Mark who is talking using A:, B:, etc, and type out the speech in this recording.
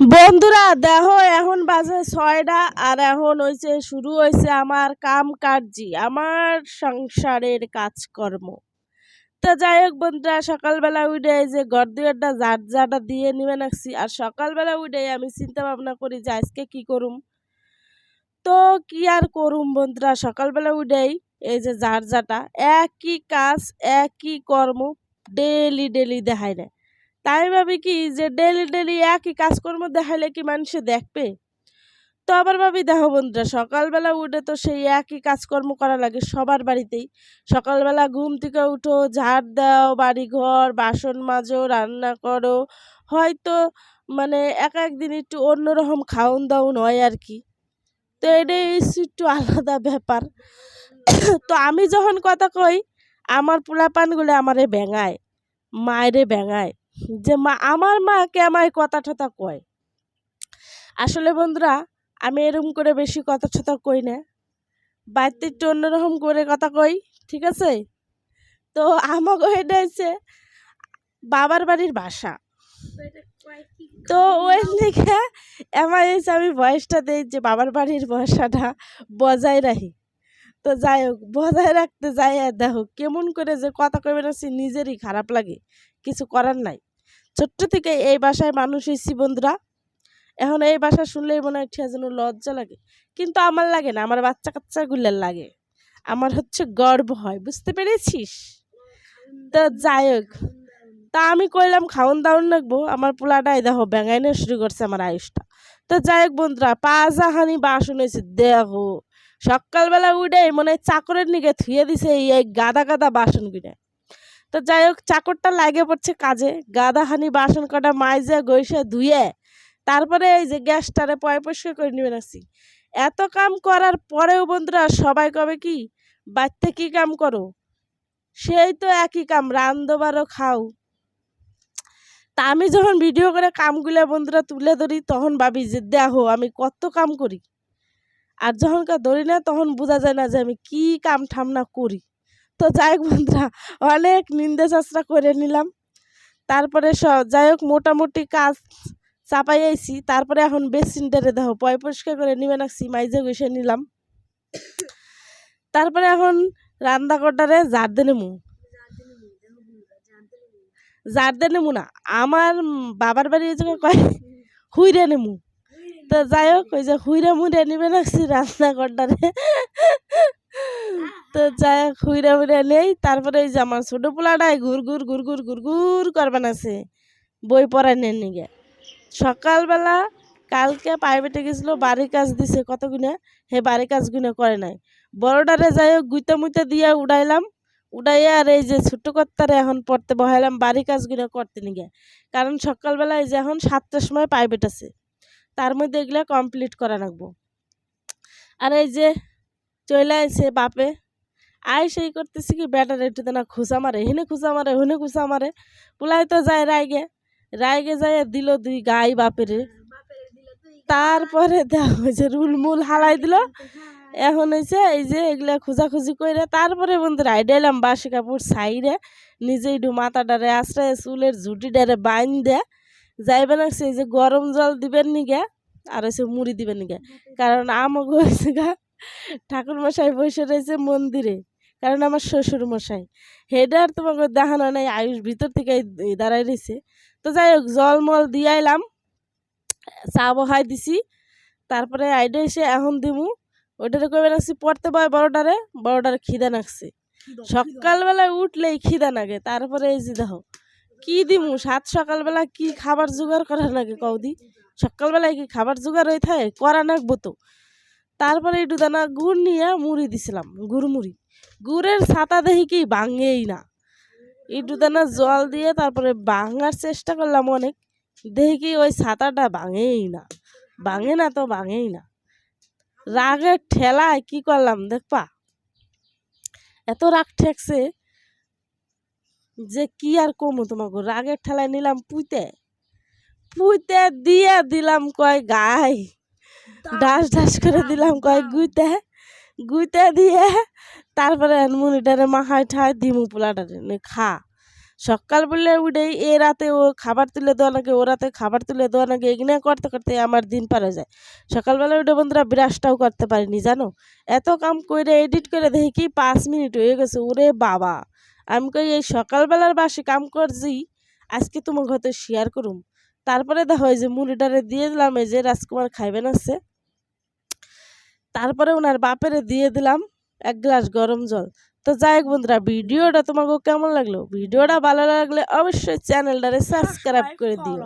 A: বন্ধুরা, দেখো এখন বাজে ছয়টা আর এখন হয়েছে শুরু হয়েছে আমার কাম কার্জি আমার সংসারের কাজকর্ম। তা যাই হোক বন্ধুরা, সকালবেলা উঠে যে ঘর দুয়ারটা জাট জাটা দিয়ে নিবে নাকছি, আর সকালবেলা উঠে আমি চিন্তা ভাবনা করি যে আজকে কি করুম? তো কি আর করুম বন্ধুরা, সকালবেলা উঠেই এই যে জাট জাটা একই কাজ, একই কর্ম ডেলি ডেলি দেখায় না। তাই ভাবি কি যে ডেলি ডেলি একই কাজকর্ম দেখাইলে কি মানুষে দেখবে? তো আবার ভাবি, দেখো বন্ধুরা, সকালবেলা উঠে তো সেই একই কাজকর্ম করা লাগে সবার বাড়িতেই। সকালবেলা ঘুম থেকে উঠো, ঝাড় দাও বাড়ি ঘর বাসন মাজো, রান্না করো। হয়তো মানে এক একদিন একটু অন্যরকম খাওন দাওন হয় আর কি। তো এটাই একটু আলাদা ব্যাপার। তো আমি যখন কথা কই, আমার পোলাপানগুলো আমারে ব্যাঙায় মায়েরে ব্যাঙায় যে মা, আমার মাকে আমায় কথা টথা কয়? আসলে বন্ধুরা, আমি এরকম করে বেশি কথা টথা কই না। বাড়িতে একটু অন্যরকম করে কথা কই, ঠিক আছে? তো আমাকে এটা হচ্ছে বাবার বাড়ির বাসা। তো ওই দিকে আমার এসে আমি বয়সটা দিই যে বাবার বাড়ির বাসাটা বজায় রাখি। তো যাই হোক, বজায় রাখতে যাই দেখো কেমন করে যে কথা কবে না সে নিজেরই খারাপ লাগে। কিছু করার নাই। ছোট্ট থেকে এই বাসায় মানুষ হয়েছি বন্ধুরা। এখন এই বাসা শুনলেই মনে হয় যেন লজ্জা লাগে। কিন্তু আমার লাগে না, আমার বাচ্চা কাচ্চাগুলোর লাগে। আমার হচ্ছে গর্ব হয়, বুঝতে পেরেছিস? তো যাই হোক, তা আমি কইলাম খাওন দাওন রাখব, আমার পোলাটাই দেখো ব্যাঙাইনে শুরু করছে আমার আয়ুষটা। তো যাই হোক বন্ধুরা পাঁচাহানি বাসন হয়েছে দেখো, সকালবেলা উঠে মনে হয় চাকরের নিকে থুয়ে দিছে এই গাদা গাদা বাসন গুনে তো যাই হোক, চাকরটা লাগে পড়ছে কাজে। গাদাহানি বাসন কটা মাইজে গৈসে ধুয়ে তারপরে এই যে গ্যাসটারে পয় পরিষ্কার করে নিবেন আসি এত কাম করার পরেও বন্ধুরা সবাই কবে কি, বাড়িতে কি কাম করো? সেই তো একই কাম, রান্ধবারও খাও। তা আমি যখন ভিডিও করে কামগুলো বন্ধুরা তুলে ধরি, তখন ভাবি যে দেখো, আমি কত কাম করি। আর যখন কা ধরি না, তখন বোঝা যায় না যে আমি কি কাম ঠামনা করি। তো যাই হোক বন্ধুরা, অনেক নিন্দা চাষরা করে নিলাম। তারপরে যাই হোক মোটামুটি কাজ চাপাই আইছি, তারপরে এখন বেসিনটারে দেখো পয় পরিষ্কার করে নিবে নাকছি, মাইজে গুছে নিলাম। তারপরে এখন রান্না কটারে জার দে নেমু। জার দে নেমু না, আমার বাবার বাড়ি ওই কয়, হুইরে নেমু। তো যাই হোক, ওই যে হুইরে মুড়ে নিবে নাকছি, রান্না কটারে তো যাই হুইরে মুড়ে নেই। তারপরে ওই যে আমার ছোটো পোলাটাই ঘুর ঘুর ঘুর ঘুর ঘুর ঘুর করবেন আছে বই পড়ায় নেন নিগে সকালবেলা কালকে প্রাইভেটে গেছিল, বাড়ির কাজ দিছে কত গুনে হে বাড়ির কাজ গুনে করে নাই। বড়টারে যাই হোক, গুইতে মুইতে দিয়ে উড়াইলাম। উড়াইয়া আর এই যে ছোট্ট কর্তারে এখন পড়তে বহাইলাম, বাড়ির কাজগুলো করতে নিগে কারণ সকালবেলা এই যে এখন সাতটার সময় প্রাইভেট আছে। তার মধ্যে এগুলো কমপ্লিট করা লাগবো। আর এই যে চলে আইছে বাপে। আই সেই করতেছি কি ব্যাটার একটু না খুঁচা মারে, হেনে খুঁচা মারে হেনে খুঁচা মারে। পুলাই তো যায় রায়গে রায়গে যায় দিল দুই গাই বাপেরে। তারপরে দেখো যে রুল মুল হালাই দিল। এখন হয়েছে এই যে এগুলা খোঁজাখুঁজি করে তারপরে বন্ধুরা আইডা এলাম বাসি কাপড় সাইডে নিজে একটু মাথাটারে আশ্রয় চুলের ঝুটি ডারে বাইন দে যাইবে না সেই যে গরম জল দিবেন নিগে আর হচ্ছে মুড়ি দিবেন নিগে কারণ আমাকে হয়েছে গা ঠাকুর মশাই বসে রয়েছে মন্দিরে। কারণ আমার শ্বশুর মশাই। হেডার তোমাকে দেখানো নাই আয়ুষ ভিতর থেকে দাঁড়াই রয়েছে। তো যাই হোক জল মল দিয়ে আইলাম চা বহাই দিছি। তারপরে আইডা এসে এখন দিমু। ওইটারে কবে নাকছি পড়তে পায় বড়টারে বড়টারে খিদা নাকছে সকালবেলায় উঠলেই খিদা নাগে তারপরে এই যে দেখো কি দিমু? সাত সকালবেলা কি খাবার জোগাড় করা লাগে কৌদি সকালবেলায় কি খাবার জোগাড় হয়ে থাকে করা নাকবো তো। তারপরে একটু দানা গুড় নিয়ে মুড়ি দিছিলাম গুড় মুড়ি গুড়ের ছাতা দেখি কি ভাঙেই না। একটু দানা জল দিয়ে তারপরে ভাঙার চেষ্টা করলাম অনেক দেখি কি ওই ছাতাটা ভাঙেই না। ভাঙে না তো ভাঙেই না। রাগের ঠেলায় কি করলাম দেখপা এত রাগ ঠেকছে যে কি আর কমু তোমাকে? রাগের ঠেলায় নিলাম পুইতে। পুইতে দিয়ে দিলাম কয় গাই। ডাস ডাস করে দিলাম কয় গুইতে। গুইতে দিয়ে তারপরে মুনিটারে মাখায় ঠায় দিমু পোলাটারে খা। সকাল বললে উঠেই এ রাতে ও খাবার তুলে দেওয়া নাকি ও রাতে খাবার তুলে দেওয়া নাকি এগুলো করতে করতে আমার দিন পারে যায়। সকালবেলা উঠে বন্ধুরা ব্রাশটাও করতে পারিনি, জানো? এত কাম করে এডিট করে দেখি কি পাঁচ মিনিট হয়ে গেছে, ওরে বাবা। আমি কই, এই সকালবেলার বাসে কাম করছি, আজকে তোমার হয়তো শেয়ার করুম। তারপরে দেখো এই যে মুড়িটারে দিয়ে দিলাম, এই যে রাজকুমার খাইবেন আছে তারপরে ওনার বাপেরে দিয়ে দিলাম এক গ্লাস গরম জল। তো যাই হোক বন্ধুরা ভিডিওটা তোমাকে কেমন লাগল? ভিডিওটা ভালো লাগলে অবশ্যই চ্যানেলটারে সাবস্ক্রাইব করে। দিও।